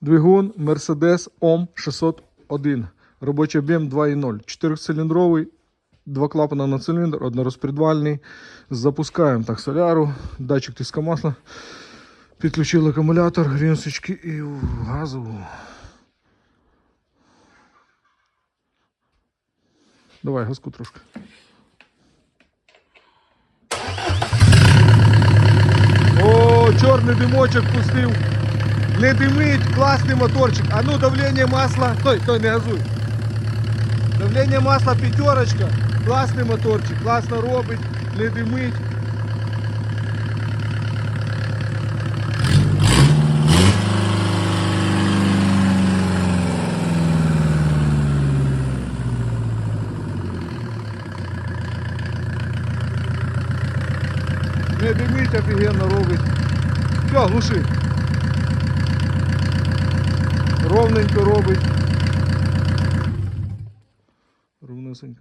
Двигун Mercedes OM 601. Робочий об'єм 2.0. Чотирициліндровий, два клапана на циліндр, однорозпредвальний. Запускаємо так соляру, датчик тиска масла. Підключили акумулятор, грінсочки і в газову. Давай газку трошки. О, чорний димочок пустив. Не димить, класний моторчик. А ну давлення масла. Стой, стой, не газуй. Давлення масла п'ятерочка. Класний моторчик, класно робить, не димить. Не димить, офігенно робить. Все, глуши. Ровненько робить. Ровнесенько.